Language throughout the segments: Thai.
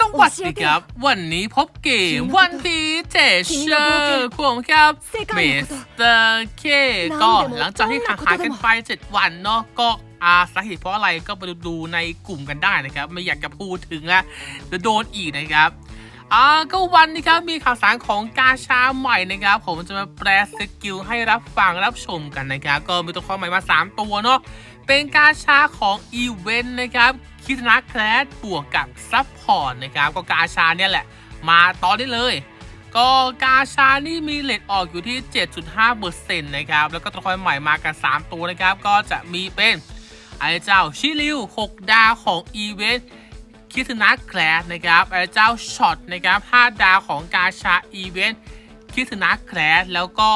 สวัสดีครับ วันนี้พบเกมวันดีเจเชอร์ผมครับเมสเตอร์เคก็หลังจากที่ห่างหายกันไป 7 วันเนาะก็อาสาเหตุเพราะอะไรก็ไปดูในกลุ่มกันได้นะครับ ไม่อยากจะพูดถึงแล้วจะโดนอีกนะครับอ่าก็วันนี้ครับมีข่าวสารของกาชาใหม่นะครับ ผมจะมาแปลสกิลให้รับฟังรับชมกันนะครับ ก็มีตัวละครใหม่มา 3 ตัวเนาะเป็นกาชาของอีเวนต์นะครับ คิดนะแคลสบวกกับซับพอร์ตนะครับก็กาชาเนี่ยแหละ มาตอนนี้เลย ก็กาชานี่มีเลทออกอยู่ที่ 7.5%นะครับแล้วก็ตัวละครใหม่มากัน 3 ตัวนะครับ ก็จะมีเป็นไอ้เจ้าชิริว 6 ดาวของอีเวนต์คิดนะแคลสนะครับไอ้เจ้าช็อตนะครับ 5 ดาวของกาชาอีเวนต์ คิดนะแคลสแล้วก็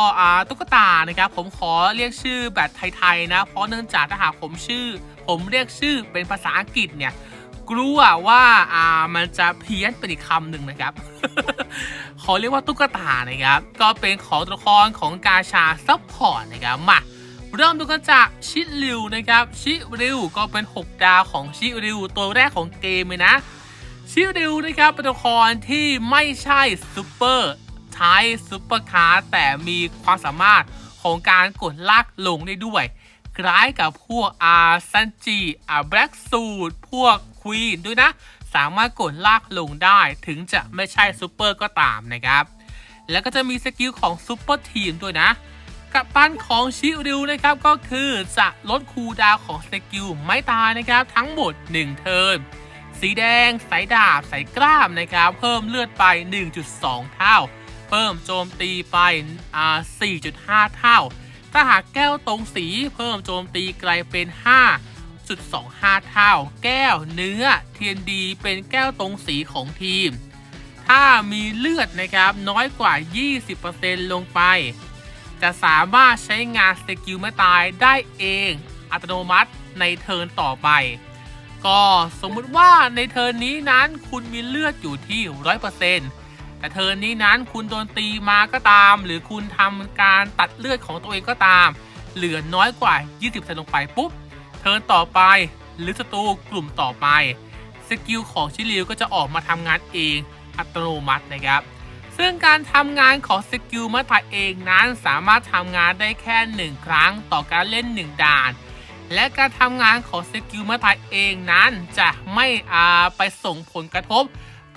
ตุ๊กตานะครับผมขอเรียกชื่อแบบไทยๆนะ เพราะเนื่องจากถ้าหากผมชื่อ ผมเรียกชื่อเป็นภาษาอังกฤษเนี่ยกลัวว่าอ่ามันจะเพี้ยนเป็นอีกคำหนึ่งนะครับ ขอเรียกว่าตุ๊กตานะครับ ก็เป็นของตัวละครของกาชาซัพพอร์ตนะครับมาเริ่มดูกันจากชิริวนะครับชิริวก็เป็น 6 ดาวของชิริวตัวแรกของเกมเลยนะชิริวนะครับเป็นตัวละครที่ไม่ใช่ซูเปอร์ ใช้ซูเปอร์คาร์แต่มีความสามารถของการกดลากลงได้ด้วย คล้ายกับพวกอาซันจิอาแบล็กสูดพวกควีนด้วยนะ สามารถกดลากลงได้ถึงจะไม่ใช่ซูเปอร์ก็ตามนะครับ แล้วก็จะมีสกิลของซูเปอร์ทีมด้วยนะกับปั้นของชิริวนะครับก็คือจะลดคูลดาวของสกิลไม่ตายนะครับทั้งหมด 1 เทิร์นสีแดงสายดาบสายกล้ามนะครับ เพิ่มเลือดไป 1.2 เท่า เพิ่มโจมตีไปอ่า4.5 เท่า ถ้าหากแก้วตรงสีเพิ่มโจมตีไกลเป็น 5.25 เท่า แก้วเนื้อเทียนดีเป็นแก้วตรงสีของทีม ถ้ามีเลือดนะครับน้อยกว่า 20%ลงไป จะสามารถใช้งานสกิลไม่ตายได้เองอัตโนมัติในเทิร์นต่อไป ก็สมมุติว่าในเทิร์นนี้นั้นคุณมีเลือดอยู่ที่ 100% แต่เทิร์นนี้นั้นคุณโดนตีมาก็ตาม หรือคุณทำการตัดเลือดของตัวเองก็ตาม เหลือน้อยกว่า 20%ลงไปปุ๊บ เทิร์นต่อไปหรือศัตรูกลุ่มต่อไป สกิลของชิลิวก็จะออกมาทำงานเองอัตโนมัตินะครับ ซึ่งการทำงานของสกิลมาตาเองนั้นสามารถทำงานได้แค่ 1 ครั้งต่อการเล่น 1 ด่านและการทำงานของสกิลมาตาเองนั้นจะไม่อาไปส่งผลกระทบ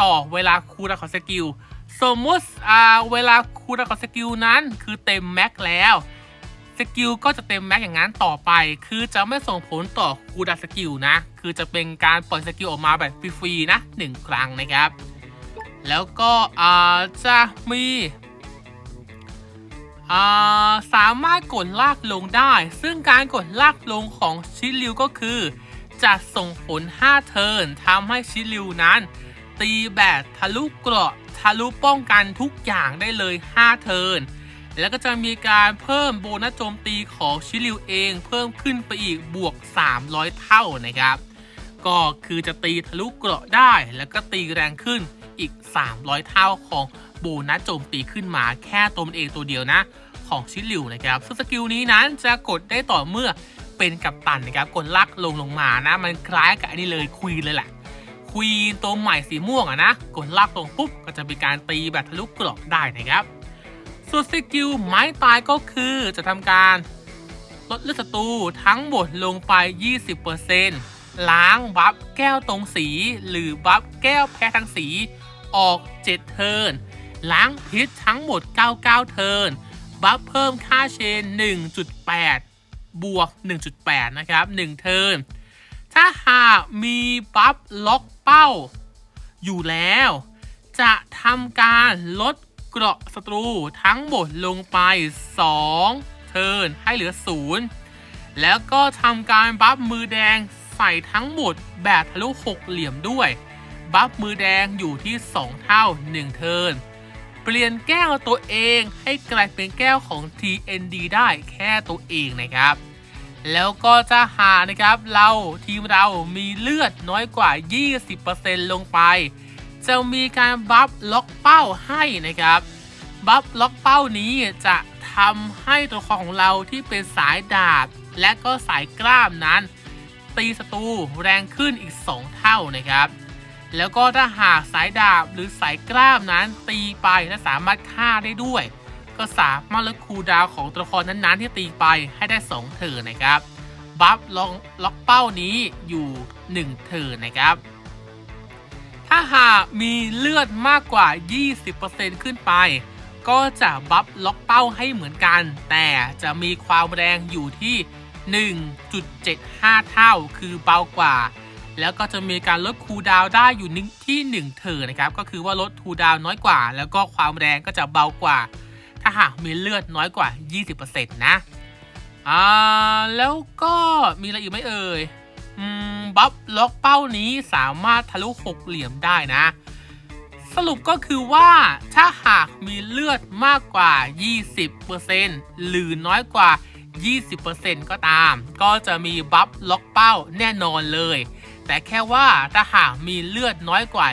ต่อเวลาคูลของสกิล สมมุติอ่าเวลาคูลดาวน์ของสกิลนั้นคือเต็มแม็กแล้วสกิลก็จะเต็มแม็กอย่างนั้นต่อไป คือจะไม่ส่งผลต่อคูดาสกิลนะ คือจะเป็นการปล่อยสกิลออกมาแบบฟรีๆนะหนึ่งครั้งนะครับ แล้วก็จะมีสามารถกดลากลงได้ ซึ่งการกดลากลงของชิลิวก็คือ จะส่งผล 5 เทิร์นทำให้ชิลิวนั้น ตีแบบทะลุเกราะทะลุป้องกันทุกอย่างได้เลย 5 เทิร์น แล้วก็จะมีการเพิ่มโบนัสโจมตีของชิลิวเองเพิ่มขึ้นไปอีกบวก 300 เท่านะครับ ก็คือจะตีทะลุเกราะได้ แล้วก็ตีแรงขึ้นอีก 300 เท่าของโบนัสโจมตีขึ้นมาแค่ตัวมันเองตัวเดียวนะ ของชิลิวนะครับซึ่งสกิลนี้นั้นจะกดได้ต่อเมื่อเป็นกัปตันนะครับกดลักลงลงมานะ มันคล้ายกับอันนี้เลยควีนเลยแหละ ควีนตัวใหม่สีม่วงอะนะ กดลากลงปุ๊บ ก็จะเป็นการตีแบบทะลุกราะได้นะครับ ส่วนสกิลไม้ตายก็คือจะทำการลดเลือดศัตรูทั้งหมดลงไป 20%ล้างบัฟแก้วตรงสี หรือบัฟแก้วแพ้ทั้งสี ออก 7 เทิร์น ล้างพิษทั้งหมด 99 เทิร์น บัฟเพิ่มค่าเชน 1.8 บวก 1.8 นะครับ 1 เทิร์น ถ้าหากมีบัฟล็อกเป้า อยู่แล้ว จะทำการลดเกราะศัตรูทั้งหมดลงไป 2 เทิร์นให้เหลือ 0 แล้วก็ทำการบัฟมือแดงใส่ทั้งหมดแบบทะลุหกเหลี่ยมด้วย บัฟมือแดงอยู่ที่ 2 เท่า 1 เทิร์นเปลี่ยนแก้วตัวเองให้กลายเป็นแก้วของ TND ได้แค่ตัวเองนะครับ แล้วก็จะหานะครับเราทีมเรามีเลือดน้อยกว่า 20%ลงไป จะมีการบัฟล็อกเป้าให้นะครับ บัฟล็อกเป้านี้จะทำให้ตัวของเราที่เป็นสายดาบ และก็สายกล้ามนั้น ตีศัตรูแรงขึ้นอีก 2 เท่านะครับ แล้วก็ถ้าหากสายดาบหรือสายกล้ามนั้นตีไปและสามารถฆ่าได้ด้วย ก็สามารถลดคูลดาวของตัวละครนั้นๆ ที่ตีไปให้ได้ 2 เทิร์นนะครับ บัฟล็อกล็อกเป้านี้อยู่ 1 เทิร์นนะครับ ถ้าหากมีเลือดมากกว่า 20%ขึ้นไป ก็จะบัฟล็อกเป้าให้เหมือนกัน แต่จะมีความแรงอยู่ที่ 1.75 เท่าคือเบากว่า แล้วก็จะมีการลดคูดาวได้อยู่ที่ 1 เทิร์นนะครับ ก็คือว่าลดคูดาวน้อยกว่า แล้วก็ความแรงก็จะเบากว่า หากมีเลือดน้อยกว่า 20%นะอ่าแล้วก็มีอะไรอีกไหมเอ่ยอืมบัฟล็อกเป้านี้สามารถทะลุหกเหลี่ยมได้นะ สรุปก็คือว่าถ้าหากมีเลือดมากกว่า 20%หรือน้อยกว่า 20%ก็ตาม ก็จะมีบัฟล็อกเป้าแน่นอนเลย แต่แค่ว่าถ้าหากมีเลือดน้อยกว่า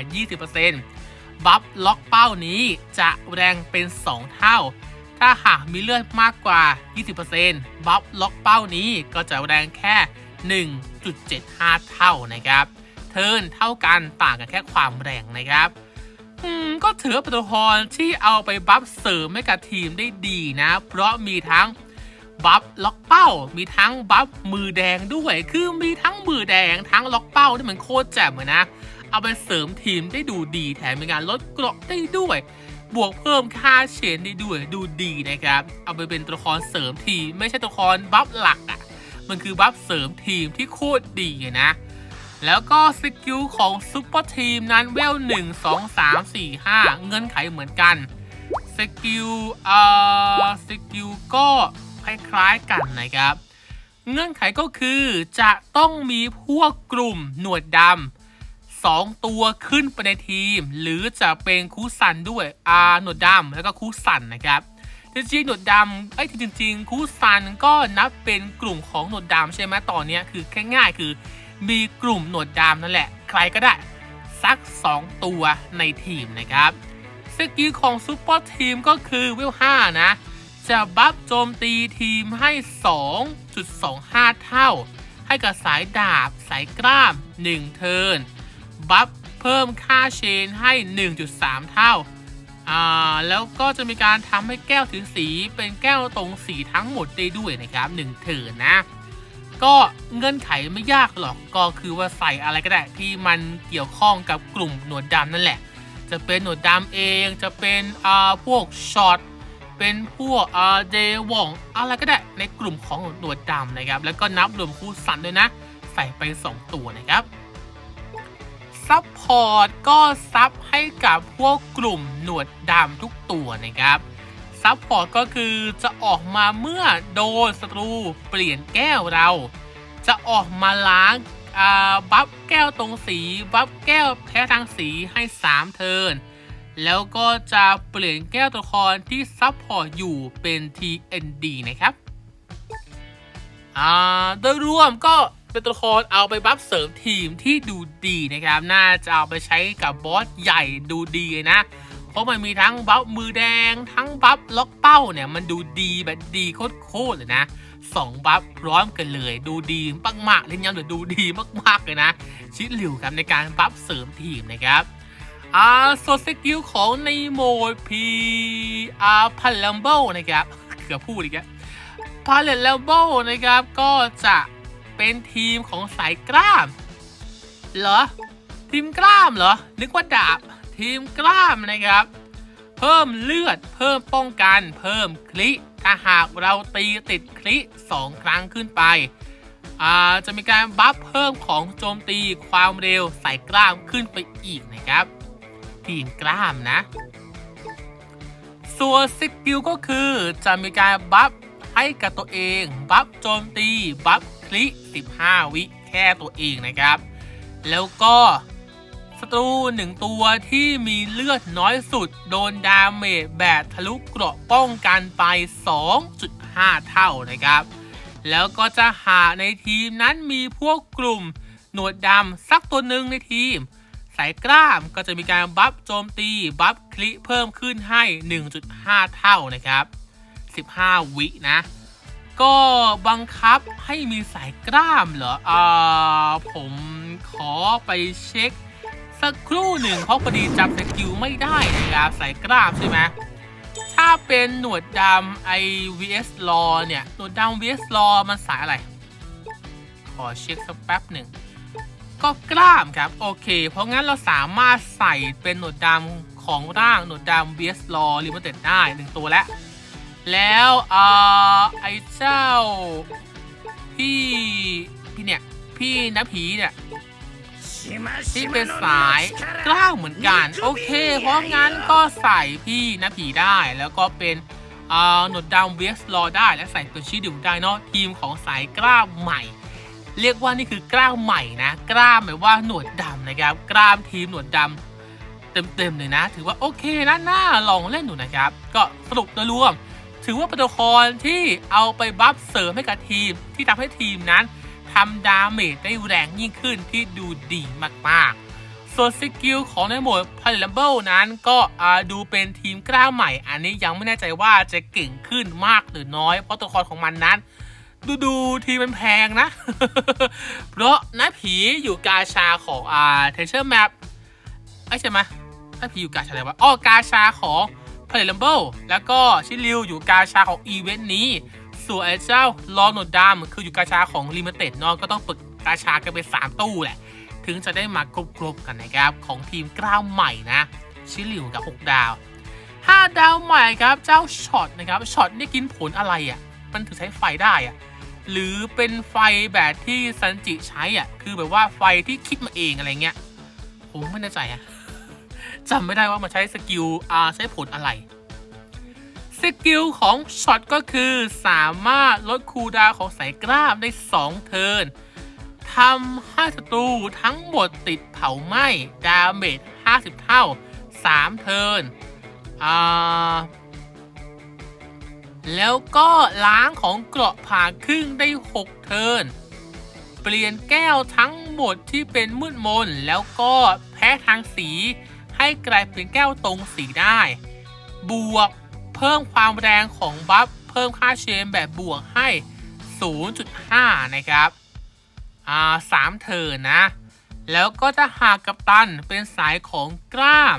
20%บัฟล็อกเป้านี้จะแรงเป็น 2 เท่า ถ้าหากมีเลือดมากกว่า 20%บัฟล็อกเป้านี้ก็จะแรงแค่ 1.75 เท่านะครับ เทิร์นเท่ากันต่างกันแค่ความแรงนะครับก็ถือว่าเป็นตัวละครที่เอาไปบัฟเสริมให้กับทีมได้ดีนะ เพราะมีทั้งบัฟล็อกเป้า มีทั้งบัฟมือแดงด้วย คือมีทั้งมือแดงทั้งล็อกเป้าที่มันโคตรแจ่มเลยนะ เอาไปเสริมทีมได้ดูดีแถมมีการลดเกราะได้ด้วย บวกเพิ่มค่าเชนได้ด้วยดูดีนะครับ เอาไปเป็นตัวละครเสริมทีม ไม่ใช่ตัวละครบัฟหลักอะ่ะ มันคือบัฟเสริมทีมที่โคตรดีนะ แล้วก็สกิลของซุปเปอร์ทีมนั้นเวล1 2 3 4 5เงื่อนไขเหมือนกันสกิลเอ่อสกิลก็คล้ายๆกันนะครับ เงื่อนไขก็คือจะต้องมีพวกกลุ่มหนวดดำ สองตัวขึ้นไปในทีม หรือจะเป็นคูสันด้วยอาหนวดดำแล้วก็คูสันนะครับจริงๆหนวดดำไอ้จริงๆคูสันก็นับเป็นกลุ่มของหนวดดำใช่ไหมตอนเนี้ยคือแค่ง่ายคือ มีกลุ่มหนวดดำนั่นแหละ ใครก็ได้สัก 2 ตัวในทีมนะครับสกิลของซูเปอร์ทีมก็คือเวล5นะ จะบัฟโจมตีทีมให้ 2.25 เท่า ให้กับสายดาบ สายกล้าม 1 เทิร์น บัฟเพิ่มค่าเชนให้ 1.3 เท่า อ่า แล้วก็จะมีการทำให้แก้วถือสีเป็นแก้วตรงสีทั้งหมดได้ด้วยนะครับ1เทินนะ ก็เงื่อนไขไม่ยากหรอก ก็คือว่าใส่อะไรก็ได้ที่มันเกี่ยวข้องกับกลุ่มหนวดดำนั่นแหละ จะเป็นหนวดดำเอง จะเป็นอ่าพวกช็อต เป็นพวกอ่าเดวองอะไรก็ได้ในกลุ่มของหนวดดำนะครับ แล้วก็นับรวมคู่สันด้วยนะ ใส่ไป 2 ตัวนะครับ ซัพพอร์ตก็ซับให้กับพวกกลุ่มหนวดดำทุกตัวนะครับซัพพอร์ตก็คือจะออกมาเมื่อโดนศัตรูเปลี่ยนแก้วเรา จะออกมาล้างบัฟแก้วตรงสี บัฟแก้วแพ้ทางสีให้ 3 เทิร์นแล้วก็จะเปลี่ยนแก้วตัวละครที่ซัพพอร์ตอยู่เป็น TND นะครับโดยรวมก็ เป็นตัวละครเอาไปบัฟเสริมทีมที่ดูดีนะครับ น่าจะเอาไปใช้กับบอสใหญ่ดูดีนะ เพราะมันมีทั้งบัฟมือแดง ทั้งบัฟล็อกเป้าเนี่ย มันดูดีแบบดีโคตรๆเลยนะสองบัฟพร้อมกันเลย ดูดีมากๆเล่นย้ำหรือดูดีมากๆเลยนะชิดหลิวครับในการบัฟเสริมทีมนะครับอ่าโซสกิลของในโหมด P อ่าพันลัมเบิลนะครับเกือบพูดอีกแล้วพาเลตลัมเบิลนะครับก็จะ เป็นทีมของสายกล้าม เหรอ ทีมกล้ามเหรอ นึกว่าดาบ ทีมกล้ามนะครับ เพิ่มเลือด เพิ่มป้องกัน เพิ่มคลิถ้าหากเราตีติดคลิ2ครั้งขึ้นไป จะมีการบัฟเพิ่มของโจมตีความเร็วใส่กล้ามขึ้นไปอีกนะครับ ทีมกล้ามนะ ส่วนสกิลก็คือจะมีการบัฟให้กับตัวเอง บัฟโจมตี บัฟ ลิ 15 วิแค่ตัวเองนะครับ แล้วก็ศัตรูหนึ่งตัวที่มีเลือดน้อยสุดโดนดาเมจแบบทะลุเกราะป้องกันไป 2.5 เท่านะครับ แล้วก็จะหาในทีมนั้นมีพวกกลุ่มหนวดดำสักตัวหนึ่งในทีม สายกล้ามก็จะมีการบัฟโจมตี บัฟคลิเพิ่มขึ้นให้ 1.5 เท่านะครับ 15 วินะ ก็บังคับให้มีสายกล้ามเหรอ อ่า ผมขอไปเช็ค สักครู่หนึ่งเพราะพอดีจำสกิลไม่ได้นะครับใส่กล้ามใช่ไหมถ้าเป็นหนวดดำไอ vs รอเนี่ย หนวดดำ vs รอมันสายอะไร ขอเช็คสักแป๊บหนึ่ง ก็กล้ามครับ โอเค เพราะงั้นเราสามารถใส่เป็นหนวดดำของร่างหนวดดำ vs รอลิมิเต็ดได้หนึ่งตัวแล้ว แล้วอ่อไอเจ้า พี่ พี่เนี่ย พี่นะผีเนี่ยที่เป็นสายกล้าวเหมือนกัน โอเค เพราะงั้นก็ใส่พี่นะผีได้แล้วก็เป็นอ่อหนวดดำเวสรอได้และใส่ตัวชีดิวได้เนาะทีมของสายกล้ามใหม่ เรียกว่านี่คือกล้ามใหม่นะกล้ามหมายว่าหนวดดำนะครับ กล้ามทีมหนวดดำเต็มๆเลยนะ ถือว่าโอเคนะน่าลองเล่นดูนะครับ ก็สรุปโดยรวม ถือว่าเป็นตัวละครที่เอาไปบัฟเสริมให้กับทีม ที่ทำให้ทีมนั้นทำดาเมจได้แรงยิ่งขึ้นที่ดูดีมากๆ ส่วนสกิลของในโหมด p a l a b l e นั้นก็ดูเป็นทีมกล้าใหม่ อันนี้ยังไม่แน่ใจว่าจะเก่งขึ้นมากหรือน้อย เพราะตัวละครของมันนั้น ดูดูทีมันแพงนะ เพราะน้าผีอยู่กาชาของอ่าเทเชอร์แมปไอ้ใช่ไหมน้าผีอยู่กาชาอะไรวะ อ้อกาชาของ p a l a b l e แล้วก็ชิลิวอยู่กาชาของอีเวนต์นี้ ส่วนไอ้เจ้าลอโนดามคืออยู่กาชาของลิมิเต็ดนาะก็ต้องเปิดกาชากันไป3ตู้แหละ ถึงจะได้มาครบๆกันนะครับ ของทีมกล้าวใหม่นะ ชิลิวกับ 6 ดาว 5 ดาวใหม่ครับเจ้าช็อตนะครับช็อตนี่กินผลอะไรอะ่ะ มันถึงใช้ไฟได้อะ่ะหรือเป็นไฟแบบที่ซันจิใช้อะ คือแบบว่าไฟที่คิดมาเองอะไรเงี้ย ผมไม่แน่ใจอะ จำไม่ได้ว่ามันใช้สกิลอาใช้ผลอะไรสกิลของช็อตก็คือสามารถลดคูดาวของสายกล้ามได้ 2 เทิร์นทำให้ศัตรูทั้งหมดติดเผาไหม้ดาเมจ50 เท่า 3 เทิร์นอ่าแล้วก็ล้างของเกราะผ่าครึ่งได้ 6 เทิร์นเปลี่ยนแก้วทั้งหมดที่เป็นมืดมน แล้วก็แพ้ทางสี ให้กลายเป็นแก้วตรงสีได้ บวกเพิ่มความแรงของบัฟเพิ่มค่าเชนแบบบวกให้ 0.5 นะครับ อ่าสามเทิร์นะ แล้วก็ถ้าหากกัปตันเป็นสายของกล้าม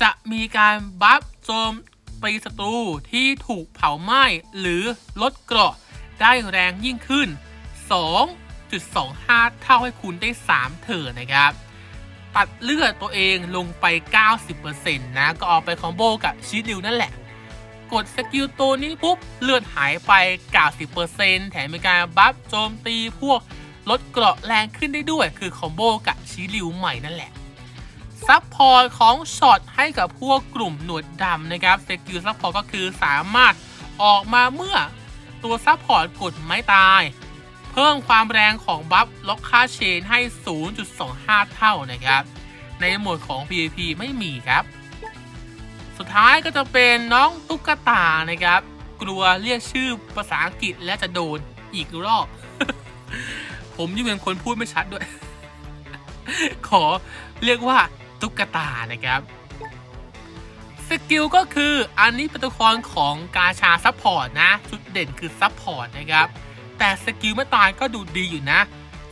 จะมีการบัฟโจมตีศัตรูที่ถูกเผาไหม้หรือลดเกราะได้แรงยิ่งขึ้น 2.25 เท่าให้คุณได้ 3เทิร์นนะครับ ตัดเลือดตัวเองลงไป 90%นะก็เอาไปคอมโบกับชีดิวนั่นแหละ กดสกิลตัวนี้ปุ๊บเลือดหายไป 90%แถมมีการบัฟโจมตีพวกลดเกราะแรงขึ้นได้ด้วย คือคอมโบกับชีริวใหม่นั่นแหละซับพอร์ตของช็อตให้กับพวกกลุ่มหนวดดำนะครับสกิลซับพอร์ตก็คือสามารถออกมาเมื่อตัวซับพอร์ตกดไม้ตาย เพิ่มความแรงของบัฟล็อกค่าเชนให้ 0.25 เท่านะครับ ในโหมดของ PVP ไม่มีครับ สุดท้ายก็จะเป็นน้องตุ๊กตานะครับ กลัวเรียกชื่อภาษาอังกฤษและจะโดนอีกรอบ ผมยิ่งเป็นคนพูดไม่ชัดด้วย ขอเรียกว่าตุ๊กตานะครับสกิลก็คืออันนี้เป็นตัวละครของกาชาซัพพอร์ตนะ จุดเด่นคือซัพพอร์ตนะครับ แต่สกิลไม่ตายก็ดูดีอยู่นะ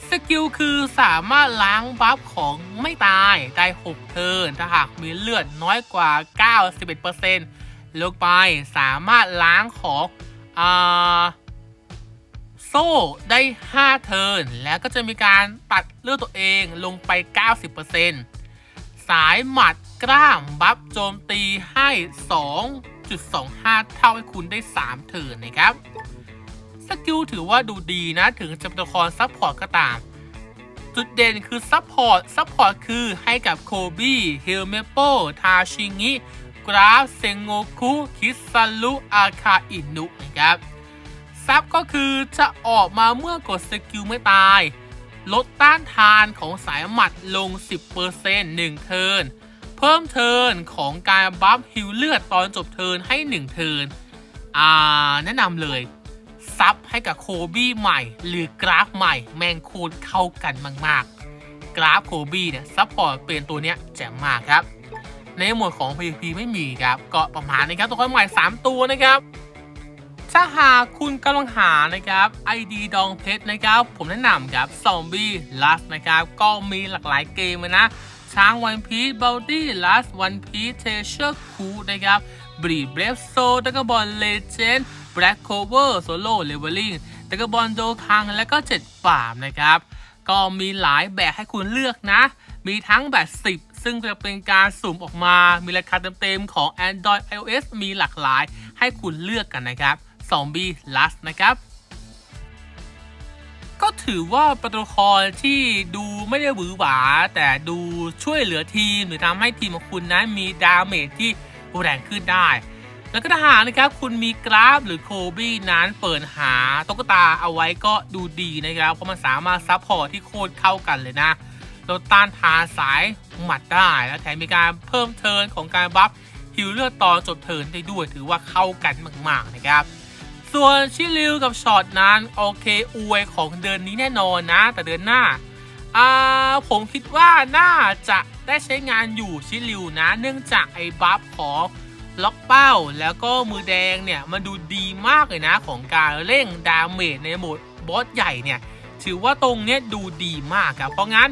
สกิลคือสามารถล้างบัฟของไม่ตายได้6เทิร์นถ้าหากมีเลือดน้อยกว่า 91%ลงไปสามารถล้างของอ่าโซ่ได้ 5 เทิร์น แล้วก็จะมีการตัดเลือดตัวเองลงไป 90%สายหมัดกล้ามบัฟโจมตีให้ 2.25 เท่าให้คุณได้ 3 เทิร์นนะครับ กิลถือว่าดูดีนะถึงจะเป็นตัวละครซับพอร์ตก็ตาม จุดเด่นคือซับพอร์ตซับพอร์ตคือให้กับโคบี้เฮลเมโปทาชิงิกราฟเซงโงคุคิซารุอาคาอินุนะครับซับก็คือจะออกมาเมื่อกดสกิลไม่ตาย ลดต้านทานของสายหมัดลง 10% 1 เทิร์นเพิ่มเทิร์นของการบัฟฮิลเลือดตอนจบเทิร์นให้ 1 เทิร์นอ่า แนะนำเลย ซับให้กับโคบี้ใหม่ หรือกราฟใหม่ แมงคตรเข้ากันมาก ๆ กราฟโคบี้เนี่ยซับพอร์ตเป็นตัวเนี้ยแจ๋มมากครับ ในหมวดของ PVP ไม่มีครับ ก็ประมาณนี้ครับตัวครใหม่ 3 ตัวนะครับถ้าหากคุณกำลังหานะครับ ID ดองเพชรนะครับ ผมแนะนำครับ Zombie Lust นะครับ ก็มีหลากหลายเกมนะ ช้างวันพีชบัลดี้ลัสวันพีชเทเชอร์คูนะครับ บรีเบรฟโซดักบอลเลเจนด์แบล็กโคเวอร์โซโล่เลเวลลิ่งดักบอลโดคัง และก็เจ็ดป่ามนะครับ ก็มีหลายแบบให้คุณเลือกนะ มีทั้งแบบ 10 ซึ่งจะเป็นการสุ่มออกมา มีราคาเต็มๆของ Android iOS มีหลากหลายให้คุณเลือกกันนะครับ Zombie Last นะครับก็ถือว่าเป็นตัวละครที่ดูไม่ได้หวือหวา แต่ดูช่วยเหลือทีม หรือทำให้ทีมของคุณนั้นมีดาเมจที่ แรงขึ้นได้ แล้วก็ถ้าหากนะครับคุณมีกราฟหรือโคบี้นั้นเปิดหาตุ๊กตาเอาไว้ก็ดูดีนะครับเพราะมันสามารถซับพอร์ตที่โคตรเข้ากันเลยนะเราต้านทานสายหมัดได้แล้วแถมมีการเพิ่มเทิร์นของการบัฟฮิวเลือดตอนจบเทิร์นได้ด้วยถือว่าเข้ากันมากๆนะครับส่วนชิลิวกับช็อตนั้นโอเคอวยของเดือนนี้แน่นอนนะ แต่เดือนหน้าอ่าผมคิดว่าน่าจะ ได้ใช้งานอยู่ชิลิวนะ เนื่องจากไอ้บัฟของล็อกเป้า แล้วก็มือแดงเนี่ยมันดูดีมากเลยนะของการเร่งดาเมจในโหมดบอสใหญ่เนี่ยถือว่าตรงเนี้ยดูดีมากครับเพราะงั้น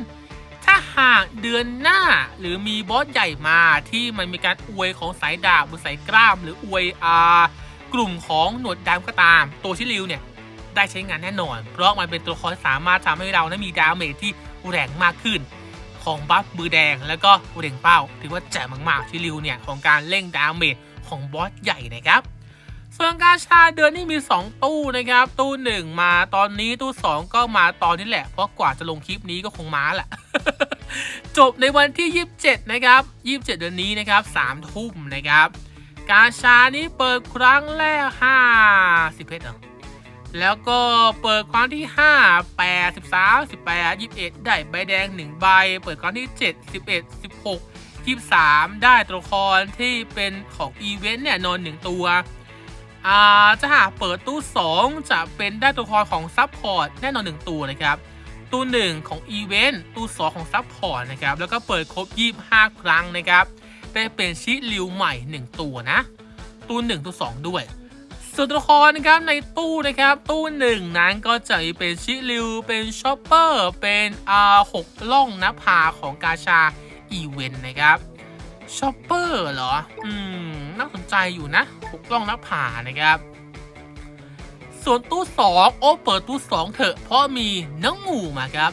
ถ้าหากเดือนหน้าหรือมีบอสใหญ่มาที่มันมีการอวยของสายดาบหรือสายกล้าม หรืออวยอากลุ่มของหนวดดำก็ตาม ตัวชิลิวเนี่ยได้ใช้งานแน่นอน เพราะมันเป็นตัวละครสามารถทำให้เรานั้นมีดาเมจที่แรงมากขึ้น ของบัฟมือแดง แล้วก็เร่งเป้า ถือว่าแจ๋มมากๆชิลิวเนี่ย ของการเร่งดาเมจของบอสใหญ่นะครับส่วนกาชาเดือนนี้มี 2 ตู้นะครับ ตู้ 1 มาตอนนี้ตู้ 2 ก็มาตอนนี้แหละ เพราะกว่าจะลงคลิปนี้ก็คงมาแหละ จบในวันที่ 27 นะครับ 27 เดือนนี้นะครับ3ทุ่มนะครับ กาชานี้เปิดครั้งแรก 50เพชรเหรอ แล้วก็เปิดครั้งที่ 5 8 13 18 21 ได้ใบแดง 1 ใบ เปิดครั้งที่ 7 11 16 23 ได้ตัวละครที่เป็นของอีเวนต์เนี่ยนอนหนึ่งตัวอ่าจะหากเปิดตู้ 2 จะเป็นได้ตัวละครของซับพอร์ตแน่นอน 1 ตัวนะครับ ตู้ 1 ของอีเวนต์ตู้ 2 ของซับพอร์ตนะครับ แล้วก็เปิดครบ 25 ครั้งนะครับได้เป็นชิลิวใหม่ 1 ตัวนะ ตู้ 1 ตู้ 2 ด้วย ส่วนตัวละครนะครับในตู้นะครับตู้หนึ่งนั้นก็จะเป็นชิลิวเป็นชอปเปอร์เป็นอ่าหกล่องนะพาของกาชาอีเวนต์นะครับชอปเปอร์เหรอ อืม น่าสนใจอยู่นะหกล่องนะผานะครับ ส่วนตู้2โอ้เปิดตู้2เถอะเพราะมีน้องงูมาครับ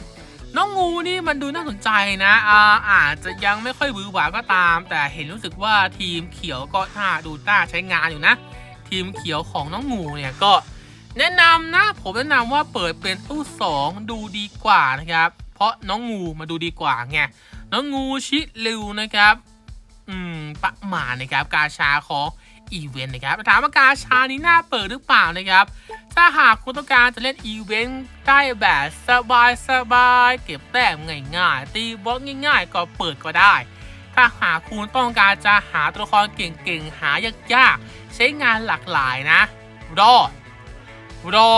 น้องงูนี่มันดูน่าสนใจนะอาอาจจะยังไม่ค่อยหวือหวาก็ตาม แต่เห็นรู้สึกว่าทีมเขียวก็น่าดูน่าใช้งานอยู่นะ ทีมเขียวของน้องงูเนี่ยก็แนะนำนะผมแนะนำว่าเปิดเป็นตู้ 2 ดูดีกว่านะครับ เพราะน้องงูมาดูดีกว่าไงน้องงูชิลิวนะครับ อืมประมาณนะครับกาชาของอีเวนต์นะครับถามว่ากาชานี้น่าเปิดหรือเปล่านะครับ ถ้าหากคุณต้องการจะเล่นอีเวนต์ได้แบบสบายสบายเก็บแต้มง่ายๆ ตีบล็อกง่าย ๆ ก็เปิดก็ได้ ถ้าหากคุณต้องการจะหาตัวละครเก่งๆ หายากๆ ใช้งานหลากหลายนะ รอ รอ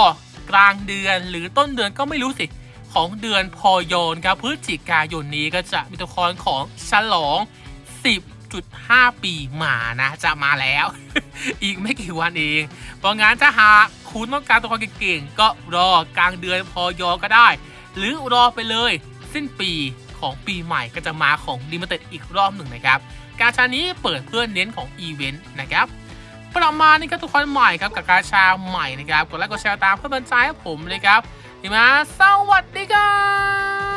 กลางเดือนหรือต้นเดือนก็ไม่รู้สิ ของเดือนพอยนครับพฤศจิกายนนี้ก็จะมีตัวละครของฉลอง 10.5 ปีมานะ จะมาแล้ว อีกไม่กี่วันเอง เพราะงั้นถ้าหากคุณต้องการตัวละครเก่งๆ ก็รอกลางเดือนพอยก็ได้ หรือรอไปเลย สิ้นปีของปีใหม่ก็จะมาของ Limited อีกรอบหนึ่งนะครับ การชานี้เปิดเพื่อเน้นของอีเวนต์นะครับ ประมาณนี้ครับทุกคนใหม่ครับกับการชาใหม่นะครับกดไลค์กดแชร์ตามเพื่อเป็นใจให้ผมเลยครับดีมาสวัสดีครับ